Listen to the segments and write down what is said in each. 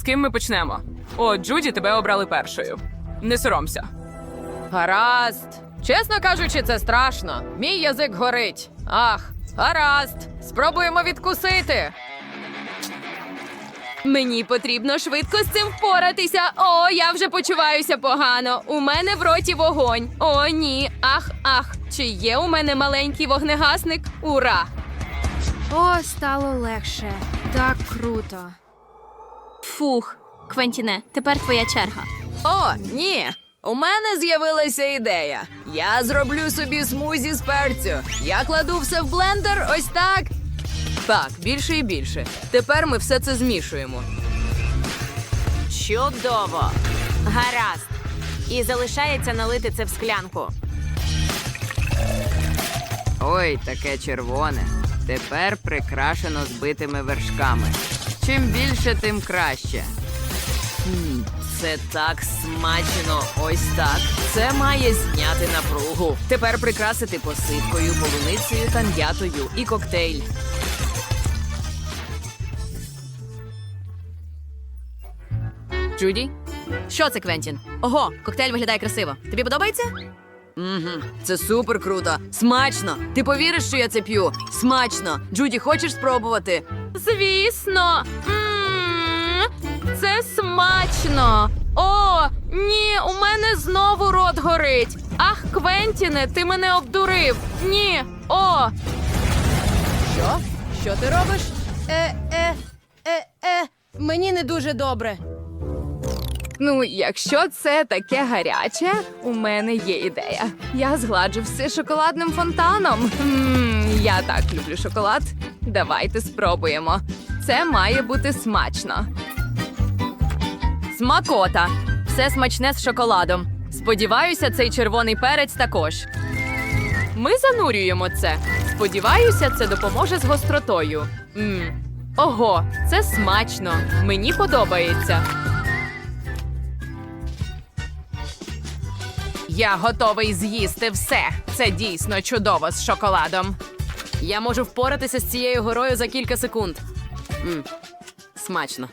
З ким ми почнемо? О, Джуді, тебе обрали першою. Не соромся. Гаразд. Чесно кажучи, це страшно. Мій язик горить. Ах, гаразд. Спробуємо відкусити. Мені потрібно швидко з цим впоратися. О, я вже почуваюся погано. У мене в роті вогонь. О, ні. Ах, ах. Чи є у мене маленький вогнегасник? Ура! О, стало легше. Так круто. Фух, Квентіне, тепер твоя черга. О, ні. У мене з'явилася ідея. Я зроблю собі смузі з перцю. Я кладу все в блендер, ось так. Так, більше і більше. Тепер ми все це змішуємо. Чудово! Гаразд. І залишається налити це в склянку. Ой, таке червоне. Тепер прикрашено збитими вершками. Чим більше, тим краще. Хм, це так смачно. Ось так. Це має зняти напругу. Тепер прикрасити посипкою, полуницею та м'ятою і коктейль. Джуді? Що це, Квентін? Ого, коктейль виглядає красиво. Тобі подобається? Угу, це супер круто. Смачно. Ти повіриш, що я це п'ю? Смачно. Джуді, хочеш спробувати? Звісно. М, Це смачно. О, ні, у мене знову рот горить. Ах, Квентіне, ти мене обдурив. Ні. О, Що? Що ти робиш? Е, е, е, е, мені не дуже добре. Ну, якщо це таке гаряче, у мене є ідея. Я згладжу все шоколадним фонтаном. Мм, я так люблю шоколад. Давайте спробуємо. Це має бути смачно. Смакота. Все смачне з шоколадом. Сподіваюся, цей червоний перець також. Ми занурюємо це. Сподіваюся, це допоможе з гостротою. Мм. Ого, це смачно. Мені подобається. Я готовий з'їсти все. Це дійсно чудово з шоколадом. Я можу впоратися з цією горою за кілька секунд. м Смачно.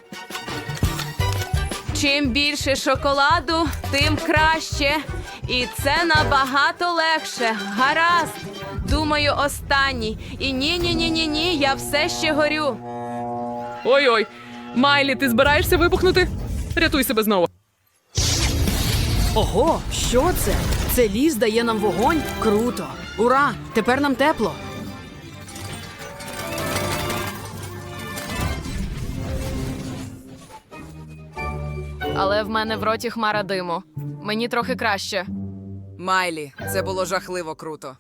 чим більше шоколаду, тим краще. І це набагато легше. Гаразд. Думаю, останній. І ні, ні, ні, ні, ні, я все ще горю. Ой-ой. Майлі, ти збираєшся вибухнути? Рятуй себе знову. Ого, що це? Це ліс дає нам вогонь? Круто! Ура! Тепер нам тепло. Але в мене в роті хмара диму. Мені трохи краще. Майлі, це було жахливо круто.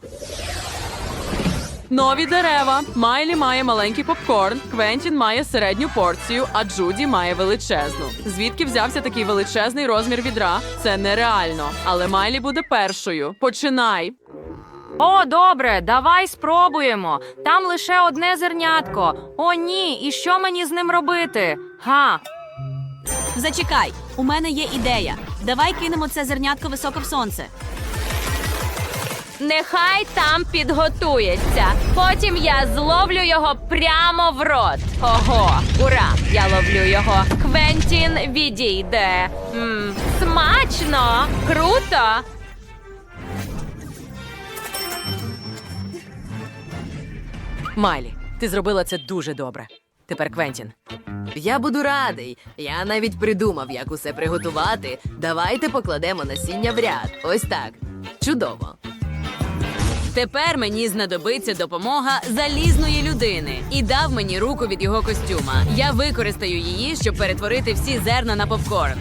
Нові дерева. Майлі має маленький попкорн, Квентін має середню порцію, а Джуді має величезну. Звідки взявся такий величезний розмір відра? Це нереально. Але Майлі буде першою. Починай. О, добре, давай спробуємо. Там лише одне зернятко. О, ні, і що мені з ним робити? Га. Зачекай, у мене є ідея. Давай кинемо це зернятко високо в сонце. Нехай там підготується. Потім я зловлю його прямо в рот. Ого, ура! Я ловлю його. Квентін відійде. М, смачно! Круто! Майлі, ти зробила це дуже добре. Тепер Квентін. Я буду радий. Я навіть придумав, як усе приготувати. Давайте покладемо насіння в ряд. Ось так. Чудово. Тепер мені знадобиться допомога залізної людини. І дав мені руку від його костюма. Я використаю її, щоб перетворити всі зерна на попкорн.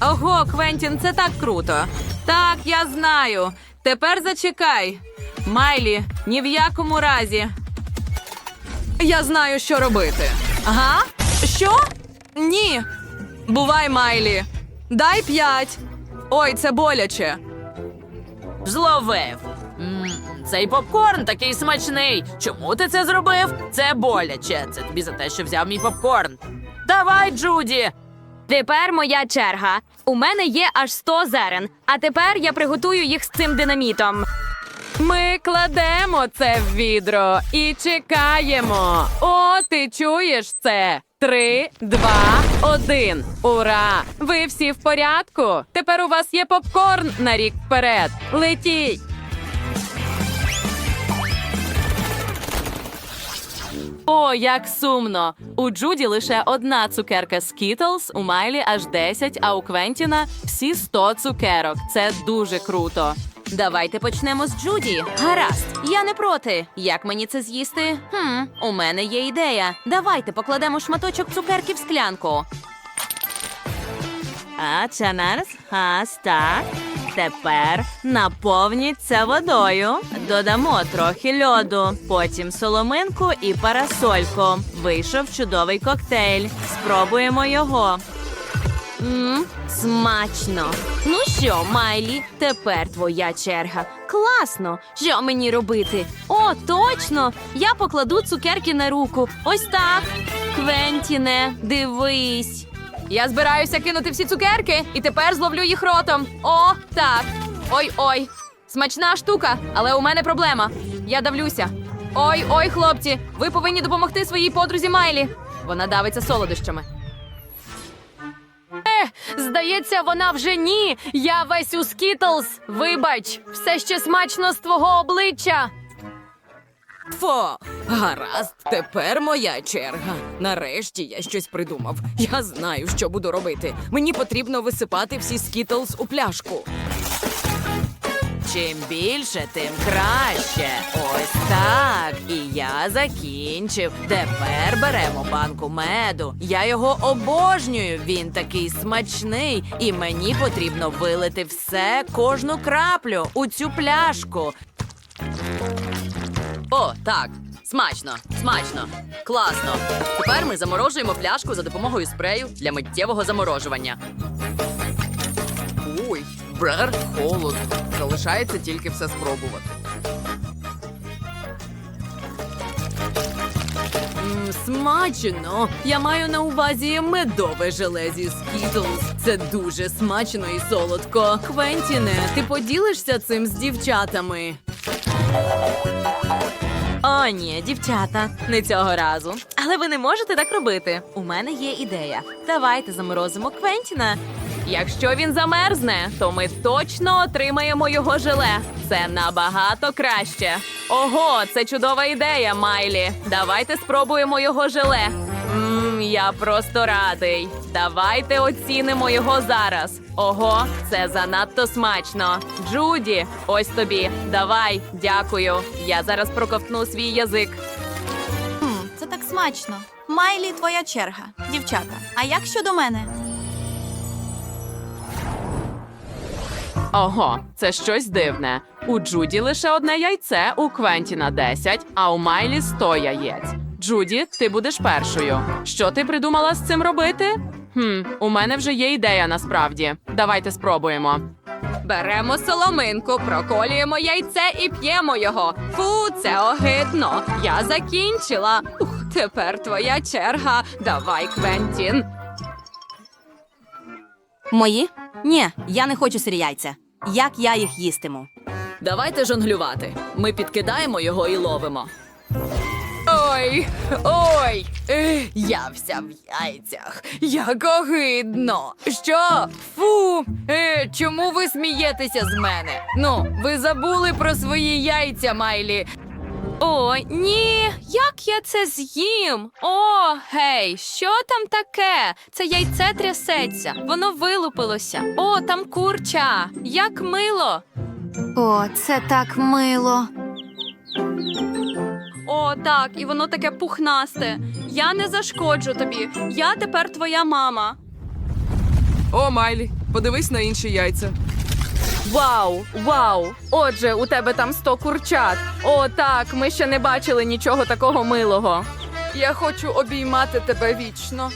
Ого, Квентін, це так круто. Так, я знаю. Тепер зачекай. Майлі, ні в якому разі. Я знаю, що робити. Ага? Що? Ні. Бувай, Майлі. Дай п'ять. Ой, це боляче. Зловив. М, Цей попкорн такий смачний. Чому ти це зробив? Це боляче. Це тобі за те, що взяв мій попкорн. Давай, Джуді. Тепер моя черга. У мене є аж 100 зерен, а тепер я приготую їх з цим динамітом. Ми кладемо це в відро і чекаємо. О, ти чуєш це? Три, два, один. Ура! Ви всі в порядку? Тепер у вас є попкорн на рік вперед. Летіть! О, як сумно! У Джуді лише одна цукерка Skittles, у Майлі аж 10, а у Квентіна всі 100 цукерок. Це дуже круто. Давайте почнемо з Джуді. Гаразд, я не проти. Як мені це з'їсти? Хм, у мене є ідея. Давайте покладемо шматочок цукерки в склянку. А це нас ас так. Тепер наповніть це водою. Додамо трохи льоду, потім соломинку і парасольку. Вийшов чудовий коктейль. Спробуємо його. Мм, смачно. Ну що, Майлі, тепер твоя черга. Класно! Що мені робити? О, точно! Я покладу цукерки на руку. Ось так. Квентіне, дивись. Я збираюся кинути всі цукерки і тепер зловлю їх ротом. О, так. Ой-ой. Смачна штука, але у мене проблема. Я давлюся. Ой, ой, хлопці, ви повинні допомогти своїй подрузі Майлі. Вона давиться солодощами. Е, Здається, вона вже ні. Я весь у Скітлз. Вибач, все ще смачно з твого обличчя. Фо, гаразд, тепер моя черга. Нарешті я щось придумав. Я знаю, що буду робити. Мені потрібно висипати всі скітлз у пляшку. Чим більше, тим краще. Ось так. І я закінчив. Тепер беремо банку меду. Я його обожнюю. Він такий смачний, і мені потрібно вилити все, кожну краплю у цю пляшку. О, так. Смачно, смачно, класно. Тепер ми заморожуємо пляшку за допомогою спрею для миттєвого заморожування. Брер, холодно. Залишається тільки все спробувати. М, смачно. Я маю на увазі медове желе зі Skittles. Це дуже смачно і солодко. Квентіне, ти поділишся цим з дівчатами? О, ні, дівчата, не цього разу. Але ви не можете так робити. У мене є ідея. Давайте заморозимо Квентіна. Якщо він замерзне, то ми точно отримаємо його желе. Це набагато краще. Ого, це чудова ідея, Майлі. Давайте спробуємо його желе. Мм, я просто радий. Давайте оцінимо його зараз. Ого, це занадто смачно. Джуді, ось тобі. Давай, дякую. Я зараз проковтну свій язик. Це так смачно. Майлі, твоя черга. Дівчата, а як щодо мене? Ого, це щось дивне. У Джуді лише одне яйце, у Квентіна 10, а у Майлі 100 яєць. Джуді, ти будеш першою. Що ти придумала з цим робити? Хм, у мене вже є ідея насправді. Давайте спробуємо. Беремо соломинку, проколюємо яйце і п'ємо його. Фу, це огидно. Я закінчила. Ух, тепер твоя черга. Давай, Квентін. Мої? Ні, я не хочу сирі яйця. Як я їх їстиму? Давайте жонглювати. Ми підкидаємо його і ловимо. Ой, ой, е, я вся в яйцях. Як огидно. Що? Фу, е, чому ви смієтеся з мене? Ну, ви забули про свої яйця, Майлі. О, ні, як я це з'їм? О, гей, що там таке? Це яйце трясеться, воно вилупилося. О, там курча. Як мило. О, це так мило. О, так, і воно таке пухнасте. Я не зашкоджу тобі. Я тепер твоя мама. О, Майлі, подивись на інші яйця. Вау, вау! Отже, у тебе там сто курчат. О, так, ми ще не бачили нічого такого милого. Я хочу обіймати тебе вічно.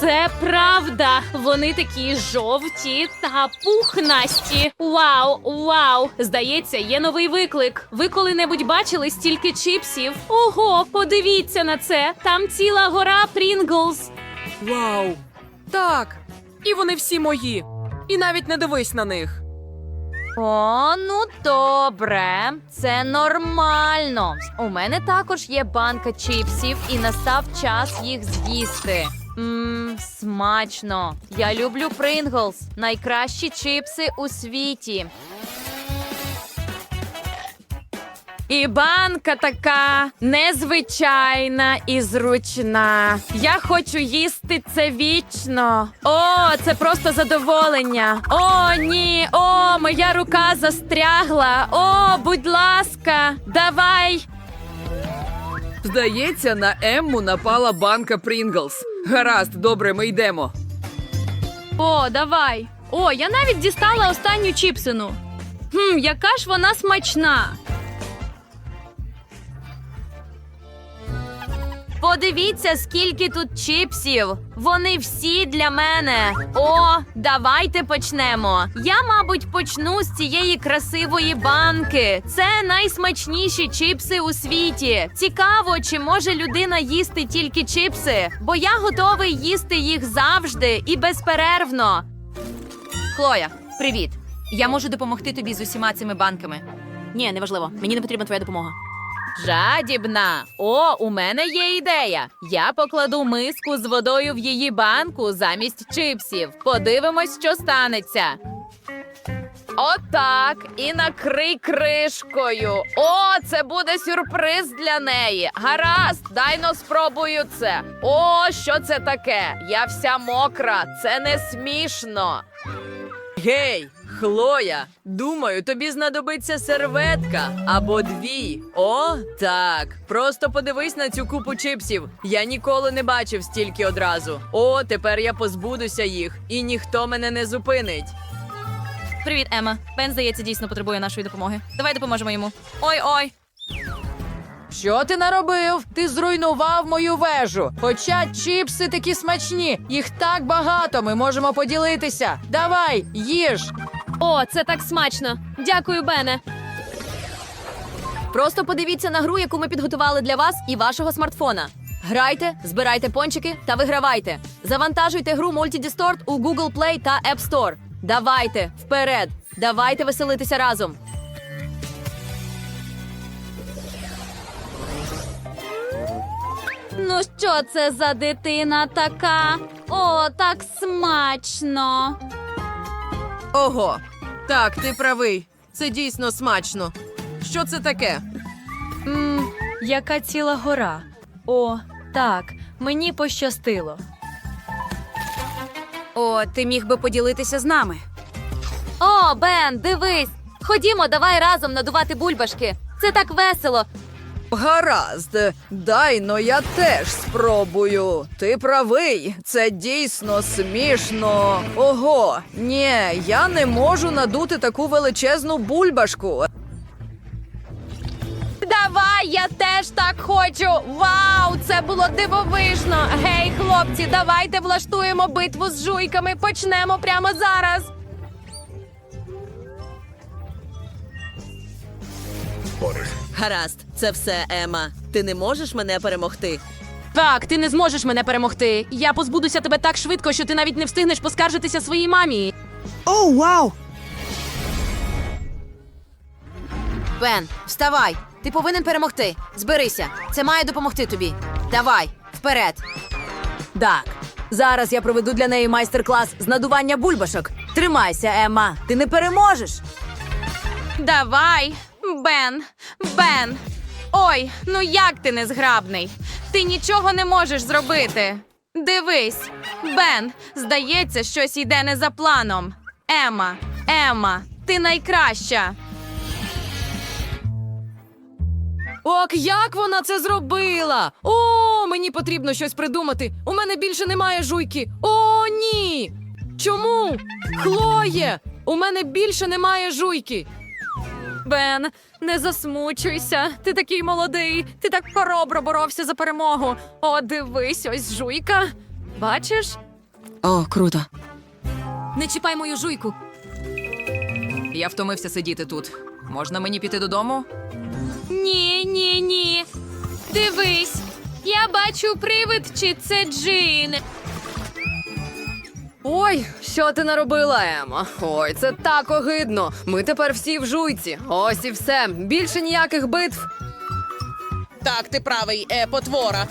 Це правда. Вони такі жовті та пухнасті. Вау, вау! Здається, є новий виклик. Ви коли-небудь бачили стільки чіпсів? Ого, подивіться на це. Там ціла гора Прінглс. Вау! Так. І вони всі мої. І навіть не дивись на них. О, ну добре, це нормально. У мене також є банка чіпсів, і настав час їх з'їсти. Мм, смачно. Я люблю Принглс. Найкращі чіпси у світі. І банка така незвичайна і зручна. Я хочу їсти це вічно. О, це просто задоволення. О, ні, о, моя рука застрягла. О, будь ласка, давай. Здається, на Емму напала банка Прінглс. Гаразд, добре, ми йдемо. О, давай. О, я навіть дістала останню чіпсину. Хм, яка ж вона смачна. Подивіться, скільки тут чіпсів. Вони всі для мене. О, давайте почнемо. Я, мабуть, почну з цієї красивої банки. Це найсмачніші чіпси у світі. Цікаво, чи може людина їсти тільки чіпси, бо я готовий їсти їх завжди і безперервно. Хлоя, привіт. Я можу допомогти тобі з усіма цими банками. Ні, неважливо. Мені не потрібна твоя допомога. Жадібна. О, у мене є ідея. Я покладу миску з водою в її банку замість чипсів. Подивимось, що станеться. Отак. І накрий кришкою. О, це буде сюрприз для неї. Гаразд, дайно спробую це. О, що це таке? Я вся мокра. Це не смішно. Гей, Хлоя, думаю, тобі знадобиться серветка або дві. О, так. Просто подивись на цю купу чипсів. Я ніколи не бачив стільки одразу. О, тепер я позбудуся їх, і ніхто мене не зупинить. Привіт, Ема. Бен, здається, дійсно потребує нашої допомоги. Давай допоможемо йому. Ой ой. Що ти наробив? Ти зруйнував мою вежу. Хоча чіпси такі смачні, їх так багато, ми можемо поділитися. Давай, їж. О, це так смачно. Дякую, Бене. Просто подивіться на гру, яку ми підготували для вас і вашого смартфона. Грайте, збирайте пончики та вигравайте. Завантажуйте гру Multidistort у Google Play та App Store. Давайте вперед! Давайте веселитися разом. Ну що це за дитина така? О, так смачно. Ого. Так, ти правий. Це дійсно смачно. Що це таке? Мм, яка ціла гора. О, так, мені пощастило. О, ти міг би поділитися з нами. О, Бен, дивись. Ходімо, давай разом надувати бульбашки. Це так весело. Гаразд, дай но я теж спробую. Ти правий, це дійсно смішно. Ого, ні, я не можу надути таку величезну бульбашку. Давай, я теж так хочу. Вау, це було дивовижно. Гей, хлопці, давайте влаштуємо битву з жуйками. Почнемо прямо зараз. Гаразд, це все, Ема. Ти не можеш мене перемогти. Так, ти не зможеш мене перемогти. Я позбудуся тебе так швидко, що ти навіть не встигнеш поскаржитися своїй мамі. Бен, вставай! Ти повинен перемогти. Зберися. Це має допомогти тобі. Давай, вперед. Так. Зараз я проведу для неї майстер-клас з надування бульбашок. Тримайся, Емма. Ти не переможеш. Давай, Бен, Бен. Ой, ну як ти незграбний? Ти нічого не можеш зробити. Дивись, Бен, здається, щось йде не за планом. Ема, Ема, ти найкраща. Ок, як вона це зробила? О, мені потрібно щось придумати. У мене більше немає жуйки. О, ні. Чому? Хлоє, у мене більше немає жуйки. Бен, не засмучуйся. Ти такий молодий. Ти так хоробро боровся за перемогу. О, дивись, ось жуйка. Бачиш? О, круто. Не чіпай мою жуйку. Я втомився сидіти тут. Можна мені піти додому? Ні, ні, ні. Дивись, я бачу привид, чи це Джин. Ой, що ти наробила, Ема? Ой, це так огидно. Ми тепер всі в жуйці. Ось і все. Більше ніяких битв. Так, ти правий, е, потвора.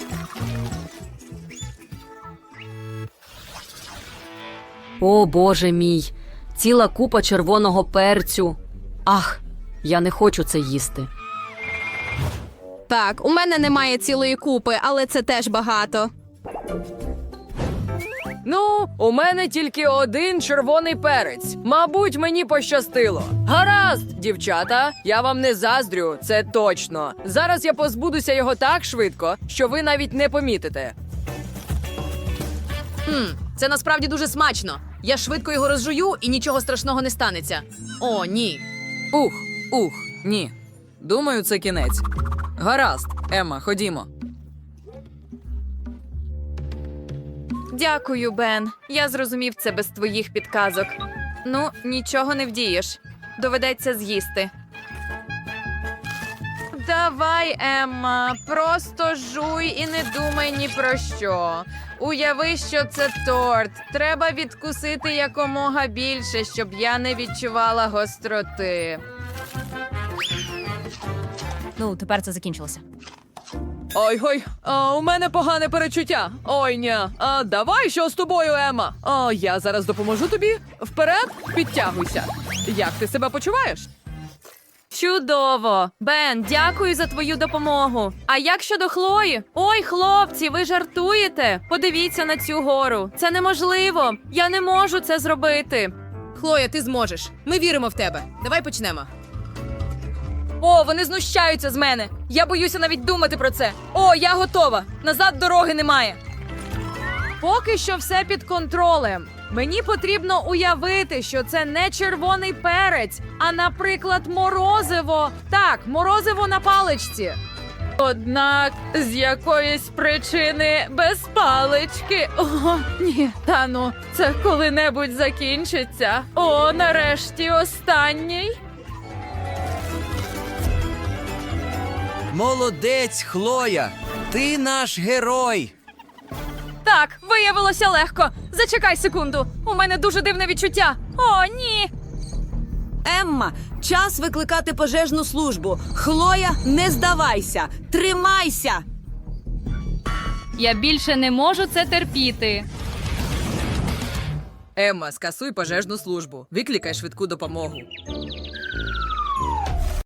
О, Боже мій, ціла купа червоного перцю. Ах, я не хочу це їсти. Так, у мене немає цілої купи, але це теж багато. Ну, у мене тільки один червоний перець. Мабуть, мені пощастило. Гаразд, дівчата, я вам не заздрю, це точно. Зараз я позбудуся його так швидко, що ви навіть не помітите. Хм, це насправді дуже смачно. Я швидко його розжую і нічого страшного не станеться. О, ні. Ух, ух, ні. Думаю, це кінець. Гаразд, Емма, ходімо. Дякую, Бен. Я зрозумів це без твоїх підказок. Ну, нічого не вдієш. Доведеться з'їсти. Давай, Емма, просто жуй і не думай ні про що. Уяви, що це торт. Треба відкусити якомога більше, щоб я не відчувала гостроти. Ну, тепер це закінчилося. Ой ой, а, у мене погане перечуття. Ой, ні. А, давай що з тобою, Ема? А, я зараз допоможу тобі. Вперед, підтягуйся. Як ти себе почуваєш? Чудово! Бен, дякую за твою допомогу. А як щодо Хлої? Ой, хлопці, ви жартуєте? Подивіться на цю гору. Це неможливо. Я не можу це зробити. Хлоя, ти зможеш. Ми віримо в тебе. Давай почнемо. О, вони знущаються з мене. Я боюся навіть думати про це. О, я готова. Назад дороги немає. Поки що все під контролем. Мені потрібно уявити, що це не червоний перець, а, наприклад, морозиво. Так, морозиво на паличці. Однак з якоїсь причини без палички. О, ні, та ну, це коли-небудь закінчиться. О, нарешті останній. Молодець, Хлоя! Ти наш герой! Так, виявилося легко. Зачекай секунду. У мене дуже дивне відчуття. О, ні. Емма, час викликати пожежну службу. Хлоя, не здавайся. Тримайся. Я більше не можу це терпіти. Емма, скасуй пожежну службу. Викликай швидку допомогу.